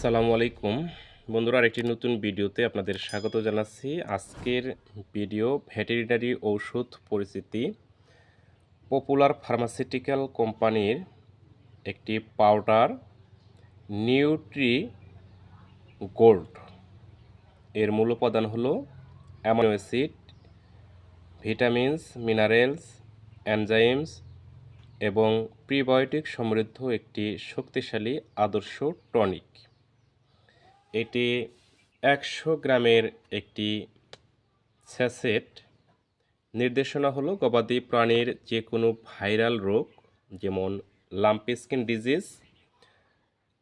আসসালামু আলাইকুম। বন্ধুরা, আরেকটি নতুন ভিডিওতে আপনাদের স্বাগত জানাচ্ছি। আজকের ভিডিও ভেটেরিনারি ঔষধ পরিচিতি। পপুলার ফার্মাসিউটিক্যাল কোম্পানির একটি পাউডার নিউট্রি গোল্ড। এর মূল উপাদান হলো amino acid, vitamins, minerals, enzymes এবং প্রিবায়োটিক সমৃদ্ধ একটি শক্তিশালী আদর্শ টনিক। এটি একশো গ্রামের একটি স্যাসেট। নির্দেশনা হলো গবাদি প্রাণীর যে কোনো ভাইরাল রোগ, যেমন লাম্পি স্কিন ডিজিজ,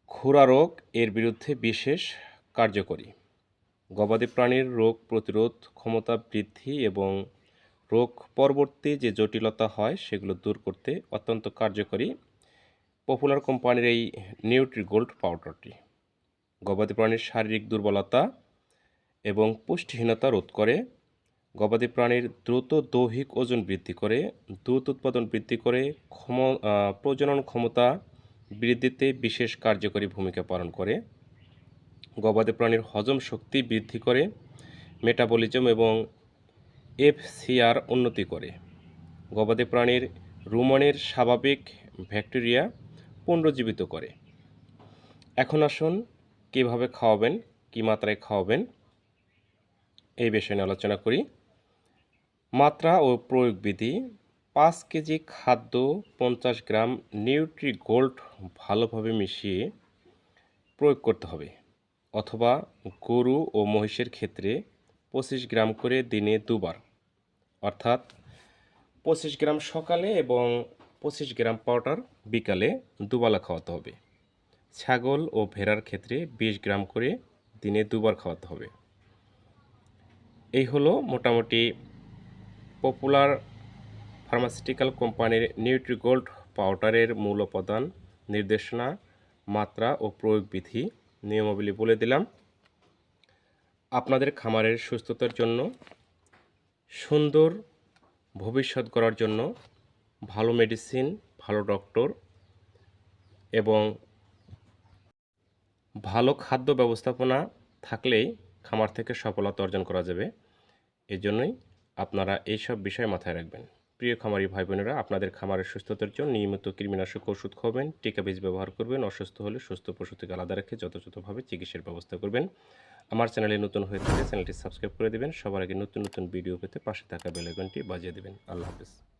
খুরা রোগ, এর বিরুদ্ধে বিশেষ কার্যকরী। গবাদি প্রাণীর রোগ প্রতিরোধ ক্ষমতা বৃদ্ধি এবং রোগ পরবর্তী যে জটিলতা হয়, সেগুলো দূর করতে অত্যন্ত কার্যকরী। পপুলার কোম্পানির এই নিউট্রি গোল্ড পাউডারটি। গবাদি প্রাণীর শারীরিক দুর্বলতা এবং পুষ্টিহীনতা রোধ করে, গবাদি প্রাণীর দ্রুত দৈহিক ওজন বৃদ্ধি করে, দুধ উৎপাদন বৃদ্ধি করে, ক্ষম প্রজনন ক্ষমতা বৃদ্ধিতে বিশেষ কার্যকরী ভূমিকা পালন করে, গবাদি প্রাণীর হজম শক্তি বৃদ্ধি করে, মেটাবলিজম এবং এফসিআর উন্নতি করে। গবাদি প্রাণীর রুমনের স্বাভাবিক ব্যাকটেরিয়া পুনরুজ্জীবিত করে। এখন আসুন কীভাবে খাওয়াবেন, কী মাত্রায় খাওয়াবেন, এই বিষয়ে নিয়ে আলোচনা করি। মাত্রা ও প্রয়োগ বিধি পাঁচ কেজি খাদ্য পঞ্চাশ গ্রাম নিউট্রি গোল্ড ভালোভাবে মিশিয়ে প্রয়োগ করতে হবে অথবা গরু ও মহিষের ক্ষেত্রে পঁচিশ গ্রাম করে দিনে দুবার। অর্থাৎ পঁচিশ গ্রাম সকালে এবং পঁচিশ গ্রাম পাউডার বিকালে দুবেলা খাওয়াতে হবে। ছাগল ও ভেড়ার ক্ষেত্রে বিশ গ্রাম করে দিনে দুবার খাওয়াতে হবে। এই হলো মোটামুটি পপুলার ফার্মাসিউটিক্যাল কোম্পানির নিউট্রিগোল্ড পাউডারের মূল উপাদান নির্দেশনা, মাত্রা ও প্রয়োগ বিধি নিয়মাবলী বলে দিলাম। আপনাদের খামারের সুস্থতার জন্য, সুন্দর ভবিষ্যৎ করার জন্য ভালো মেডিসিন ভালো ডক্টর এবং ভালো খাদ্য ব্যবস্থাপনা থাকলেই খামার থেকে সফলতা অর্জন করা যাবে। এজন্যই জন্যই আপনারা এইসব বিষয় মাথায় রাখবেন। প্রিয় খামারি ভাই বোনেরা আপনাদের খামারের সুস্থতার জন্য নিয়মিত কৃমিনাশক ওষুধ খাবেন, টিকা বীজ ব্যবহার করবেন, অসুস্থ হলে সুস্থ পশু থেকে আলাদা রেখে যথাযথভাবে চিকিৎসার ব্যবস্থা করবেন। আমার চ্যানেলে নতুন হয়ে থাকলে চ্যানেলটি সাবস্ক্রাইব করে দেবেন। সবার আগে নতুন নতুন ভিডিও পেতে পাশে থাকা বেলাইকনটি বাজিয়ে দেবেন। আল্লাহ হাফিজ।